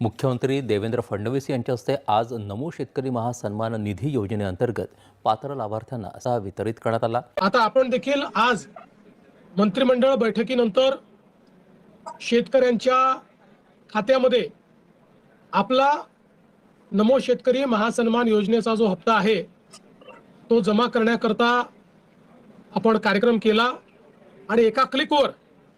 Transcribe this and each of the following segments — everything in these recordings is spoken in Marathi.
मुख्यमंत्री देवेंद्र फडणवीस यांच्या हस्ते आज नमो शेतकरी महासन्मान निधी योजनेअंतर्गत पात्र लाभार्थ्यांना असा वितरित करण्यात आला. आता आपण देखील आज मंत्रिमंडळ बैठकीनंतर शेतकऱ्यांच्या खात्यामध्ये आपला नमो शेतकरी महासन्मान योजनेचा जो हप्ता आहे तो जमा करण्याकरता आपण कार्यक्रम केला आणि एका क्लिकवर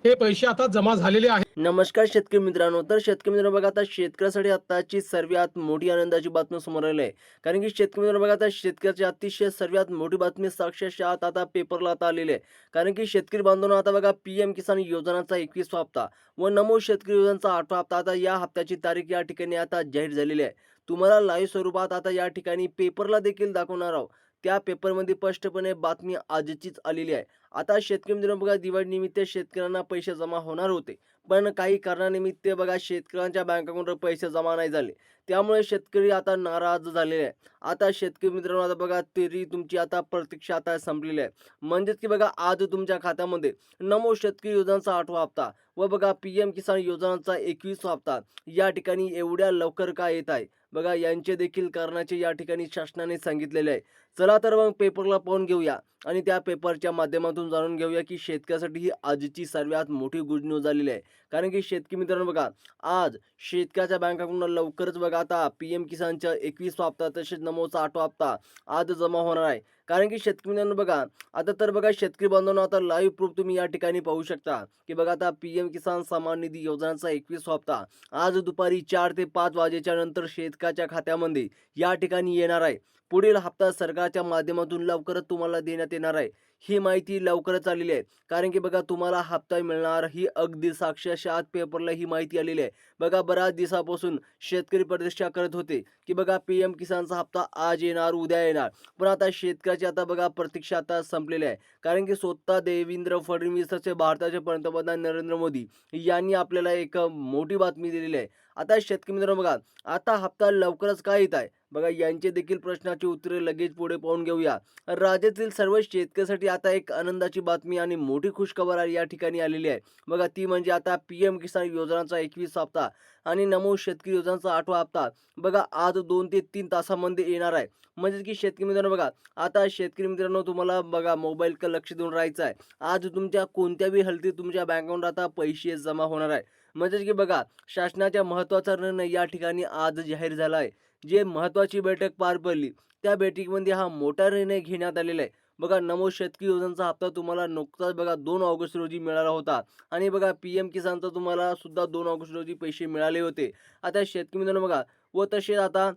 हे पैसे आता जमा झालेले आहेत. नमस्कार शेतकरी मित्रांनो तर शेतकरी मित्रांनो बघा आता शेतकऱ्यासाठी आताची सर्वात मोठी आनंदाची बातमी समोर आली आहे. कारण की शेतकरी मित्रांनो बघा आता शेतकऱ्याची अतिशय सर्वात मोठी बातमी साक्षरशः आता पेपरला आता आलेली आहे. कारण की शेतकरी बांधवांना आता बघा पीएम किसान योजनाचा एकवीस हप्ता व नमो शेतकरी योजनाचा आठवा हप्ता आता या हप्त्याची तारीख या ठिकाणी आता जाहीर झालेली आहे. तुम्हाला लाईव्ह स्वरूपात आता या ठिकाणी पेपरला देखील दाखवणार आहोत. त्या पेपरमध्ये स्पष्टपणे बातमी आजचीच आलेली आहे. आता शेतकरी मित्रांनो बघा दिवाळीनिमित्त शेतकऱ्यांना पैसे जमा होणार होते. पण काही कारणानिमित्त बघा शेतकऱ्यांच्या बँक अकाउंटवर पैसे जमा नाही झाले. त्यामुळे शेतकरी आता नाराज झालेले आहे आता शेतकरी मित्रांनो आता बघा तरी तुमची आता प्रतीक्षा आता संपलेली आहे. म्हणजेच की बघा आज तुमच्या खात्यामध्ये नमो शेतकरी योजनांचा आठवा हप्ता व बघा पी एम किसान योजनांचा एकवीस हप्ता या ठिकाणी एवढ्या लवकर का येत आहे? बघा यांचे देखील कारणाचे या ठिकाणी शासनाने सांगितलेले आहे. चला तर मग पेपरला पाहून घेऊया. आणि त्या पेपरच्या माध्यमातून जाणून घेऊया की शेतकऱ्यासाठी ही आजची सर्वात मोठी गुड न्यूज झालेली आहे. कारण की शेतकरी मित्रांनो बघा आज शेतकऱ्याच्या बँकाकडून लवकरच बघा आता पी एम किसानच्या एकवीस हप्ता तसेच नमोचा आठवा हप्ता आज जमा होणार आहे. कारण की शेतकरी मित्रांनो बघा आता तर बघा शेतकरी बांधवांना आता लाईव्ह प्रूफ तुम्ही या ठिकाणी पाहू शकता की बघा आता पी एम किसान सन्मान निधी योजनांचा एकवीस हप्ता आज दुपारी चार ते पाच वाजेच्या नंतर शेतकऱ्याच्या खात्यामध्ये या ठिकाणी येणार आहे. पुढील हप्ता सरकारच्या माध्यमातून लवकरच तुम्हाला देण्यात येणार आहे. ही माहिती लवकरच आलेली आहे. कारण की बघा तुम्हाला हप्ता मिळणार ही अगदी साक्षात पेपरला ही माहिती आलेली आहे. बघा बऱ्याच दिवसापासून शेतकरी प्रतीक्षा करत होते की बघा पी एम किसानचा हप्ता आज येणार उद्या येणार. पण आता शेतकऱ्याची आता बघा प्रतीक्षा आता संपलेली आहे. कारण की स्वतः देवेंद्र फडणवीसचे भारताचे पंतप्रधान नरेंद्र मोदी यांनी आपल्याला एक मोठी बातमी दिलेली आहे. आता शेतकरी मित्रांनो बघा आता हप्ता लवकरच काय येत आहे? बघा यांचे देखील प्रश्नाची उत्तरे लगेच पुढे पाहून घेऊया. राज्यातील सर्व शेतकऱ्यासाठी आता एक आनंदाची बातमी आणि मोठी खुशखबर या ठिकाणी आलेली आहे. बघा ती म्हणजे आता पी एम किसान योजनाचा एकवीस हप्ता आणि नमो शेतकरी योजनाचा आठवा हप्ता. बघा आज दोन ते तीन तासामध्ये येणार आहे. म्हणजे की शेतकरी मित्रांनो बघा आता शेतकरी मित्रांनो तुम्हाला बघा मोबाईल लक्ष देऊन राहायचं आहे. आज तुमच्या कोणत्याही हलती तुमच्या बँक अकाउंट आता पैसे जमा होणार आहे. म्हणजेच की बघा शासनाच्या महत्त्वाचा निर्णय या ठिकाणी आज जाहीर झाला आहे जे महत्त्वाची बैठक पार पडली त्या बैठकीमध्ये हा मोठा निर्णय घेण्यात आलेला आहे. बघा नमो शेतकी योजनेचा हप्ता तुम्हाला नुकताच बघा दोन ऑगस्ट रोजी मिळाला होता. आणि बघा पी एम किसानचा तुम्हाला सुद्धा दोन ऑगस्ट रोजी पैसे मिळाले होते. आता शेतकरी मित्रांनो बघा व तसेच आता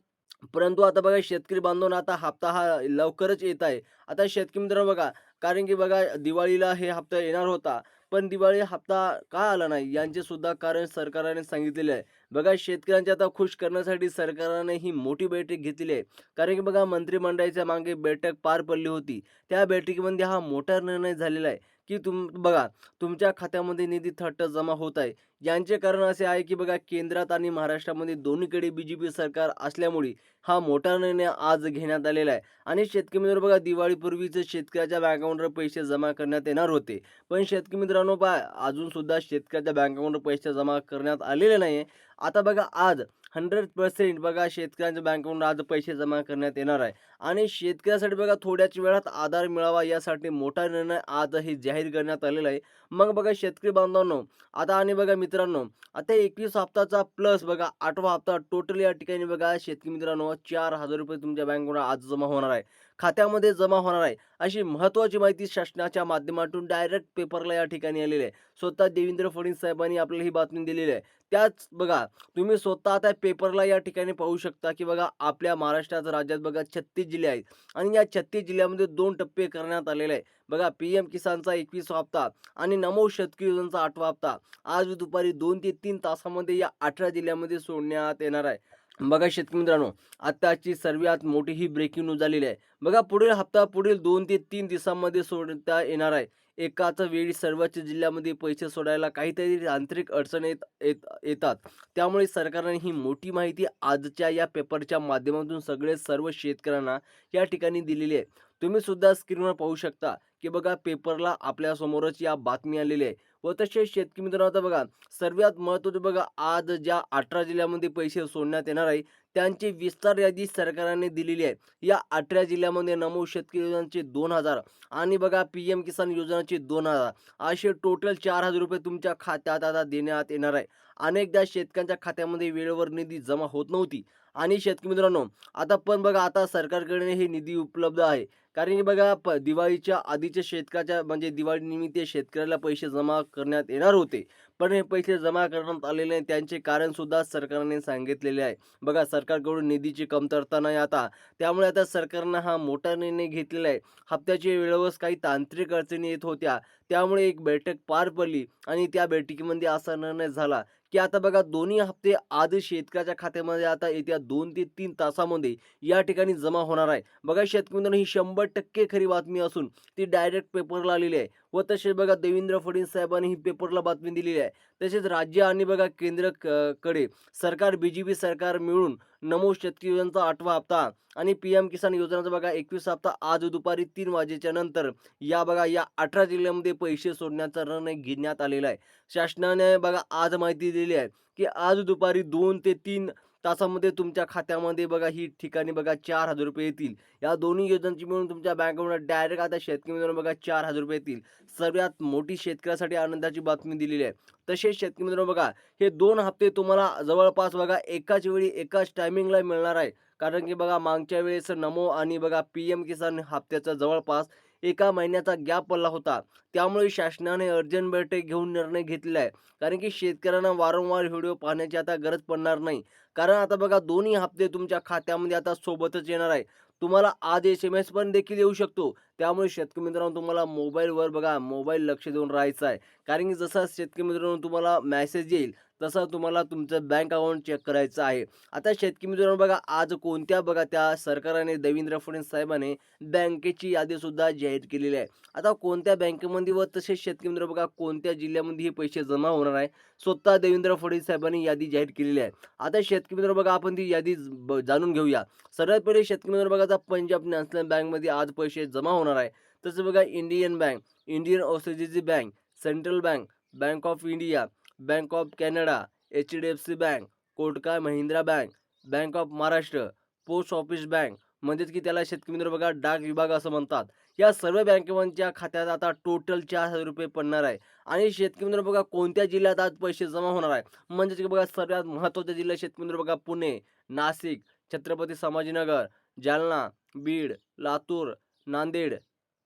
परंतु आता बघा शेतकरी बांधवांना आता हप्ता हा लवकरच येत आहे. आता शेतकरी मित्रांनो बघा कारण की बघा दिवाळीला हे हप्ता येणार होता. पण दिवाळी हप्ता का आला नाही? यांचे सुद्धा कारण सरकारने सांगितलेले आहे. बघा शेतकऱ्यांचे आता खुश करण्यासाठी सरकारने ही मोठी बैठक घेतली आहे. कारण की बघा मंत्रिमंडळाच्या मागे बैठक पार पडली होती. त्या बैठकीमध्ये हा मोठा निर्णय झालेला आहे. की तुम बघा तुमच्या खात्यामध्ये निधी थट्ट जमा होत आहे. यांचे कारण असे आहे की बघा केंद्रात आणि महाराष्ट्रामध्ये दोन्हीकडे बी जे पी सरकार असल्यामुळे हा मोठा निर्णय आज घेण्यात आलेला आहे. आणि शेतकरी मित्र बघा दिवाळीपूर्वीच शेतकऱ्याच्या बँक अकाउंटवर पैसे जमा करण्यात येणार होते. पण शेतकरी मित्रांनो पहा अजूनसुद्धा शेतकऱ्याच्या बँक अकाउंटवर पैसे जमा करण्यात आलेले नाही आता बघा आज हंड्रेड पर्सेंट बघा शेतकऱ्यांच्या बँक आज पैसे जमा करण्यात येणार आहे. आणि शेतकऱ्यासाठी बघा थोड्याच वेळात आधार मिळावा यासाठी मोठा निर्णय आज हे जाहीर करण्यात आलेला आहे. मग बघा शेतकरी बांधवांनो आता आणि बघा मित्रांनो आता एकवीस हप्ताचा प्लस बघा आठवा हप्ता टोटल या ठिकाणी बघा शेतकरी मित्रांनो चार हजार रुपये तुमच्या बँकवर आज जमा होणार आहे. खात्यामध्ये जमा होणार आहे. अशी महत्त्वाची माहिती शासनाच्या माध्यमातून डायरेक्ट पेपरला या ठिकाणी आलेली आहे. स्वतः देवेंद्र फडणवीस साहेबांनी आपल्याला ही बातमी दिलेली आहे. त्याच बघा तुम्ही स्वतः आता पेपरला या ठिकाणी पाहू शकता की बघा आपल्या महाराष्ट्रात राज्यात बघा छत्तीस जिल्हे आहेत. आणि या छत्तीस जिल्ह्यामध्ये दोन टप्पे करण्यात आलेले आहे बघा पी एम किसानचा एकवीस हप्ता आणि नमो शेतकरी योजनेचा आठवा हप्ता आज दुपारी दोन ते तीन तासामध्ये या अठरा जिल्ह्यामध्ये सोडण्यात येणार आहे. बघा शेतकरी मित्रांनो आत्ताची सर्वात मोठी ही ब्रेकिंग न्यूज झालेली आहे. बघा पुढील हप्ता पुढील दोन ते तीन दिवसांमध्ये सोडता येणार आहे. एकाच वेळी सर्वच जिल्ह्यामध्ये पैसे सोडायला काहीतरी तांत्रिक अडचण येत येत येतात. त्यामुळे सरकारने ही मोठी माहिती आजच्या या पेपरच्या माध्यमातून सगळे सर्व शेतकऱ्यांना या ठिकाणी दिलेली आहे. तुम्ही सुद्धा स्क्रीनवर पाहू शकता की बघा पेपरला आपल्यासमोरच या बातमी आलेली आहे. व तसेच शेतकरी मित्रांनो आता बघा सर्वात महत्त्वाचं बघा आज ज्या अठरा जिल्ह्यामध्ये पैसे सोडण्यात येणार आहे त्यांची विस्तार यादी सरकारने दिलेली आहे. या अठरा जिल्ह्यामध्ये नमो शेतकरी योजनांचे दोन हजार आणि बघा पी एम किसान योजनाचे दोन हजार. असे टोटल चार हजार रुपये तुमच्या खात्यात आता देण्यात येणार आहे. अनेकदा शेतकऱ्यांच्या खात्यामध्ये वेळेवर निधी जमा होत नव्हती. आणि शेतकरी मित्रांनो आता पण बघा आता सरकारकडे हे निधी उपलब्ध आहे. कारण की बघा प दिवाळीच्या आधीच्या शेतकऱ्याच्या म्हणजे दिवाळीनिमित्त शेतकऱ्याला पैसे जमा करण्यात येणार होते. पण हे पैसे जमा करण्यात आलेले नाही. त्यांचे कारणसुद्धा सरकारने सांगितलेले आहे. बघा सरकारकडून निधीची कमतरता नाही आता. त्यामुळे आता सरकारनं हा मोठा निर्णय घेतलेला आहे. हप्त्याचे वेळेवर काही तांत्रिक अडचणी येत होत्या. त्यामुळे एक बैठक पार पडली आणि त्या बैठकीमध्ये असा निर्णय झाला की आता बघा दोन्ही हप्ते आज शेतकऱ्याच्या खात्यामध्ये आता येत्या दोन ते तीन तासामध्ये या ठिकाणी जमा होणार आहे. बघा शेतकरी मित्रांनो ही शंभर टक्के खरी बातमी असून ती डायरेक्ट पेपरला आलेली आहे. व तसेच बघा देवेंद्र फडणवीस साहेबांनी ही पेपरला बातमी दिलेली आहे. तसेच राज्य आणि बघा केंद्र क- कडे सरकार बी जे पी सरकार मिळून नमो शेतकरी योजनेचा आठवा हप्ता आणि पी एम किसान योजनेचा बघा एकवीस हप्ता आज दुपारी तीन वाजेच्या नंतर या बघा या अठरा जिल्ह्यामध्ये पैसे सोडण्याचा निर्णय घेण्यात आलेला आहे. शासनाने बघा आज माहिती दिली आहे की आज दुपारी दोन ते तीन तासामध्ये तुमच्या खात्यामध्ये बघा ही ठिकाणी बघा चार हजार रुपये येतील. या दोन्ही योजनांची मिळून तुमच्या बँकेमध्ये डायरेक्ट आता शेतकरी मित्रांनो बघा चार हजार रुपये येतील. सर्वात मोठी शेतकऱ्यासाठी आनंदाची बातमी दिलेली आहे. तसेच शेतकरी मित्रांनो बघा हे दोन हप्ते तुम्हाला जवळपास बघा एकाच वेळी एकाच टायमिंगला मिळणार आहे. कारण की बघा मागच्या वेळेस नमो आणि बघा पी एम किसान हप्त्याचा जवळपास एका महिन्याचा गॅप पडला होता. त्यामुळे शासनाने अर्जंट बैठक घेऊन निर्णय घेतलेला आहे कारण की शेतकऱ्यांना वारंवार व्हिडिओ पाहण्याची आता गरज पडणार नाही. कारण आता बघा दोन्ही हप्ते तुमच्या खात्यामध्ये आता सोबतच येणार आहे. तुम्हाला आज एस एम एस पण देखील येऊ शकतो. त्यामुळे शेतकरी मित्रांनो तुम्हाला मोबाईलवर बघा मोबाईल लक्ष देऊन राहायचं आहे. कारण की जसा शेतकरी मित्रांनो तुम्हाला मॅसेज येईल. तसं तुम्हाला तुमचं बँक अकाउंट चेक करायचं आहे. आता शेतकरी मित्रांनो बघा आज कोणत्या बघा त्या सरकारने देवेंद्र फडणवीस साहेबांनी बँकेची यादीसुद्धा जाहीर केलेली आहे. आता कोणत्या बँकेमध्ये व तसेच शेतकरी मित्र बघा कोणत्या जिल्ह्यामध्ये हे पैसे जमा होणार आहे स्वतः देवेंद्र फडणवीस साहेबांनी यादी जाहीर केलेली आहे. आता शेतकरी मित्र बघा आपण ती यादी ब- जाणून घेऊया. सर्वात पहिले शेतकरी मित्र बघा आता पंजाब नॅशनल बँकमध्ये आज पैसे जमा होणार आहे. तसं बघा Indian bank Indian ओसीजीची bank central bank bank of India bank of Canada H D F C bank कोटका Mahindra bank bank of Maharashtra post office bank म्हणजेच की त्याला शेतकरी मित्र बघा डाक विभाग असं म्हणतात. या सर्व बँकेच्या खात्यात आता टोटल चार हजार रुपये पडणार आहे. आणि शेतकरी मित्र बघा कोणत्या जिल्ह्यात आज पैसे जमा होणार आहे? म्हणजेच की बघा सर्वात महत्त्वाचा जिल्हा शेतकरी मित्र बघा पुणे नाशिक छत्रपती संभाजीनगर जालना बीड लातूर नांदेड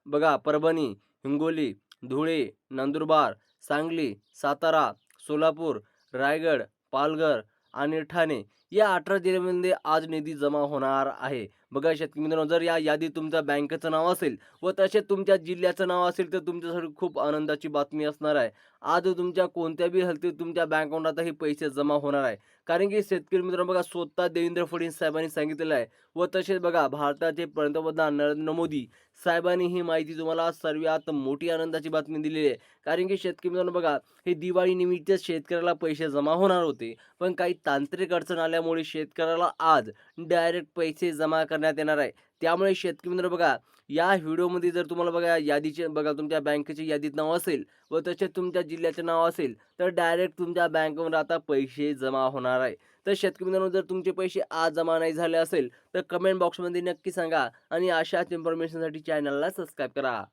बघा परभणी हिंगोली धुळे नंदुरबार सांगली सातारा सोलापूर रायगड पालघर आणि ठाणे या अठरा जिल्ह्यामध्ये आज निधी जमा होणार आहे. बघा शेतकरी मित्रांनो जर या यादीत तुमच्या बँकेचं नाव असेल व तसे तुमच्या जिल्ह्याचं नाव असेल तर तुमच्यासाठी खूप आनंदाची बातमी असणार आहे. आज तुमच्या कोणत्या बी हलतीत तुमच्या बँक अकाउंटात हे पैसे जमा होणार आहे. कारण की शेतकरी मित्रांनो बघा स्वतः देवेंद्र फडणवीस साहेबांनी सांगितलेलं आहे व तसेच बघा भारताचे पंतप्रधान नरेंद्र मोदी साहेबांनी ही माहिती तुम्हाला सर्वात मोठी आनंदाची बातमी दिलेली आहे. कारण की शेतकरी मित्रांनो बघा हे दिवाळीनिमित्त शेतकऱ्याला पैसे जमा होणार होते. पण काही तांत्रिक अडचण आल्यामुळे शेतकऱ्याला आज डायरेक्ट पैसे जमा करण्यात येणार आहे. त्यामुळे शेतकरी मित्र बघा या व्हिडिओमध्ये जर तुम्हाला बघा यादीचे बघा तुमच्या बँकेची यादीत नाव असेल व तसेच तुमच्या जिल्ह्याचे नाव असेल तर डायरेक्ट तुमच्या बँकेवर आता पैसे जमा होणार आहे. तर शेतकरी मित्रांनो जर तुमचे पैसे आज जमा नाही झाले असेल तर कमेंट बॉक्समध्ये नक्की सांगा आणि अशाच इन्फॉर्मेशनसाठी चॅनलला सबस्क्राईब करा.